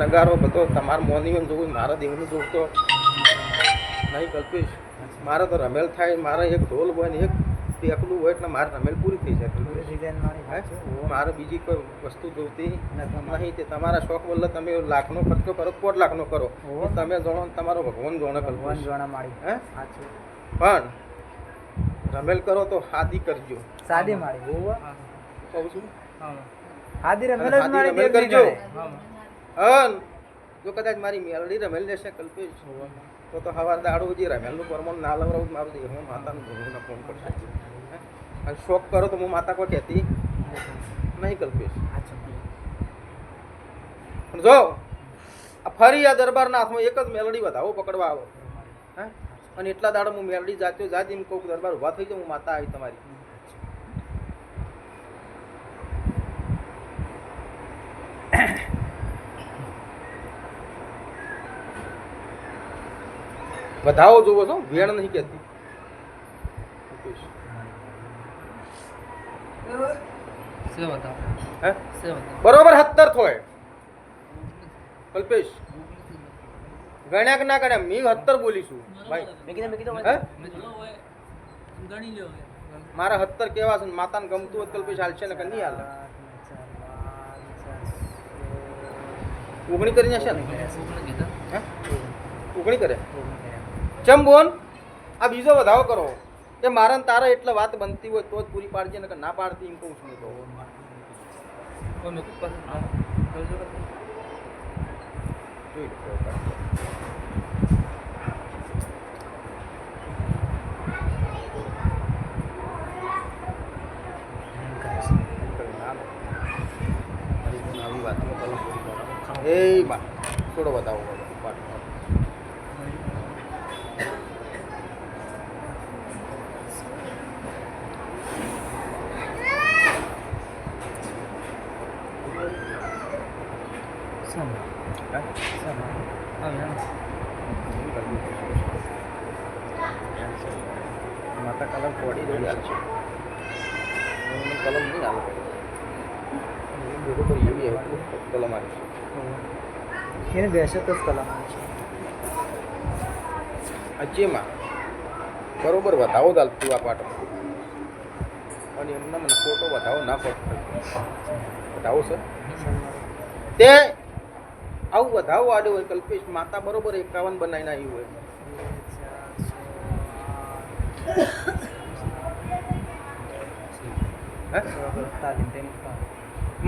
નગારો બધો તમારે મોની એમ જોવું મારા દેવનું જોવું તો નહીં કલ્પીશ. મારે તો રમેલ થાય મારે એક ઢોલ હોય ને એક એકલું હોય એટલે મારે રમેલ પૂરી થઈ જાય. મારી મારે બીજી કોઈ વસ્તુ જોતી નથી. નહીં તે તમારા શોખ બદલે તમે લાખનો ખર્ચો કરો કોટ લાખનો કરો. તમે જાણો તમારો ભગવાન જાણે ભગવાન કલ્પેશ. જોણા માળી હે? પણ રમેલ કરો તો હાદી કરજો. સાદી મારી. હોવ કહું છું? હાદી રમેલ કરજો. અન જો કદાચ મારી મેલડી રમેલ લેશે કલ્પેશ, તો તો હવાર દાડો જે રમેલનું પરમણ ના લવરાવું મારું દે હું માતાનું ભૂલું ફોન કરશે? અને શોખ કરો તો હું માતા કોઈ કહેતી નહીં કલ્પેશ. પણ જો ફરી આ દરબારના હાથમાં એક જ મેલડી વધાવો પકડવા આવો. હે? અને એટલા દાડો હું મેલડી જાત્યો જાત એમ દરબાર ઊભા થઈ જાઉં, હું માતા આવી તમારી. વધાવો જોવો છો, વેણ નહીં કહેતી. બરોબર સત્તર થોય. કલ્પેશ. ગણ્યા કે ના ગણ્યા? મેં સત્તર બોલીશું. ભાઈ મારા સત્તર કેવા છે માતાને ગમતું હોય કલ્પેશ હાલશે ને કે નહીં હાલે. ઉગણી કરી જશે ને? હે? ઉગણી કરે? ચમ બોન આ બીજો વધારો કરો. કે મારા તારા એટલે વાત બનતી હોય તો જ પૂરી પાડજે ને ના પાડતી એમ કહું છું તો. એ બા થોડો બતાવો પાઠ. હે? માતા કલમ ફોડી હાલ છે. કલમ નહીં હાલ બરોબર એવી આવે કલમ આવી છે. એને બેસે તો જ કલમ આવે છે. અજેમાં બરોબર વધાવો ચાલતું આ પાટો. અને એમને મને ફોટો વધાવો ના પડતો વધાવો સર તે આવું વધાવો આડ્યો હોય કલ્પેશ માતા બરોબર એકાવન બનાવીને આવ્યું હોય.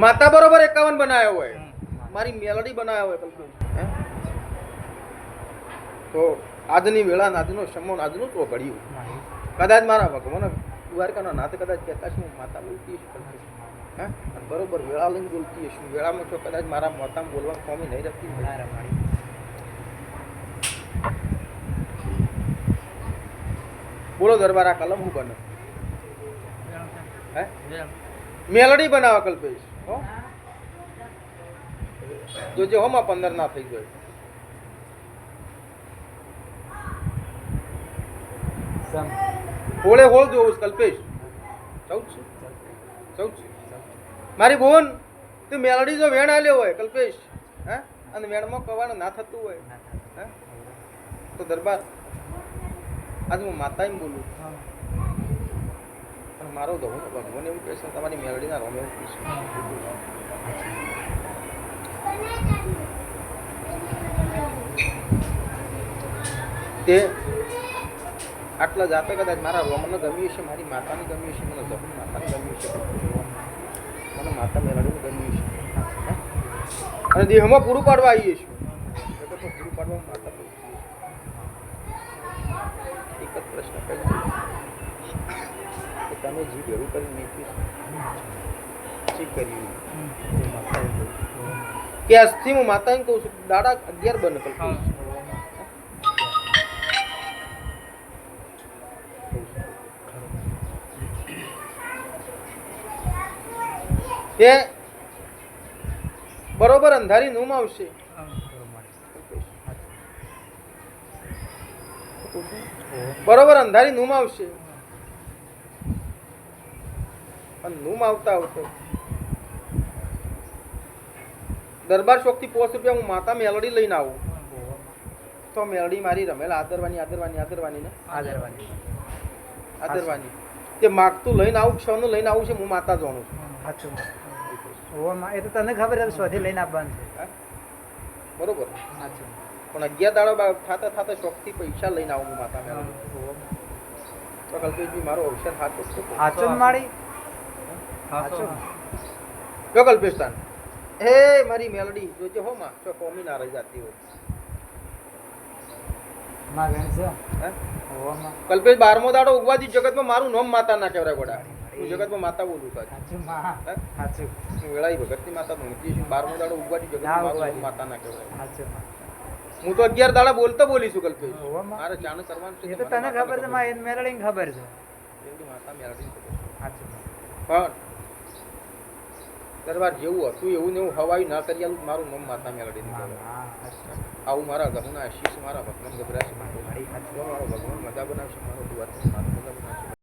માતા બરોબર એકાવન બનાવ્યો હોય. મારી મેલડી બનાવ્યો હોય કલ્પેશ તો આજની વેળા નાદનો સમો આજનું તો ઘડ્યું કદાચ મારા ભગવાન દ્વારકાનો નાથ કદાચ કહેતા છું માતા બોલતી છું બરોબર વેળા લઈને બોલતી હશે. વેળામાં તો કદાચ મારા માતામાં બોલવા કોમી નહીં રહેતી. બોલો દરબાર આ કલમ હું બને? હે? મેલડી બનાવો કલ્પેશ હો? જોજે હોમાં પંદર ના થઈ ગયો. હોળે હોળ જોવું કલ્પેશ. ચૌદ છે. ચૌદ છે. મારી બોન તું મેલડી જો વેણ આલ્યો હોય કલ્પેશ હે? અને વેણમાં કવાનું ના થતું હોય હે? તો દરબાર. આજ હું માતા એમ બોલું. હા. પણ મારો ધવું ભગવાન એવું કહેશે તમારી મેલડીના રોમે એવું કહે તે આટલા જાતે કદાચ મારા રોમને ગમ્યું છે મારી માતાને ગમ્યું છે મને જબું માતાને ગમ્યું છે મને માતા મેલડીને ગમ્યું છે અને દેહમાં પૂરું પાડવા આવીએ છીએ જગતમાં પૂરું પાડવા માતા બોલતી છે. એક જ પ્રશ્ન કહી કે તમે જે ભેગું કરી નીતિ. કે આજથી હું માતાને કહું છું, દાડા અગિયાર બંધ કરું કે બરોબર અંધારી નૂમ આવશે. બરોબર અંધારી નૂમ આવશે. નૂમ આવતા આવતો. દરબાર ચોકથી પોસ્ટ રૂપિયા હું માતા મેલડી લઈને આવું. તો મેલડી મારી રમેલ આદરવાની આદરવાની આદરવાની ને? આદરવાની. આદરવાની. તે માગતું લઈને આવું ક્ષણ લઈને આવું છે હું માતા જાણું છું. સાચું. એ તો તને ખબર સ્વાધી શોધી લઈને આપવાનું છે? બરોબર. સાચું. પણ અગિયાર દાડા થતા થાતા શોખથી પૈસા લઈને આવું માતા મેં તો કલ્પેશજી મારો અવસર હાથો સાચું માળી? જો કલ્પેશતાન હે મારી મેલડી જોજે હો માં તો કોમી ના રહી જતી હોય. માં બેન છે. હે? ઓહો માં. કલ્પેશ બારમો દાડો ઉગવાથી જગતમાં મારું નામ માતા ના કહેવાય ગોડા હું જગતમાં માતા બોલું? સાચું વેળાઈ ભગતની માતા ભણતી છું બારમો દાડો ઉગવાથી જગતમાં ના મારું નામ માતા ના કહેવાય. હું તો અગિયાર દાડા બોલતો બોલીશું કલ્પેશ ઓહો માં. મારે જાણ કરવાનું છે એ તો તને ખબર છે મારે એને ખબર છે. માતા છે. પણ દરબાર જેવું હતું એવું ને એવું હવાયું ના કરી આલું મારું મમ માતા કહેવાય આવું મારા ઘરના આશીષ મારા ભગવાન ગભરાશે મારો ભગવાન મજા બનાવશે મારો દુવાર મારો મજા બનાવશે.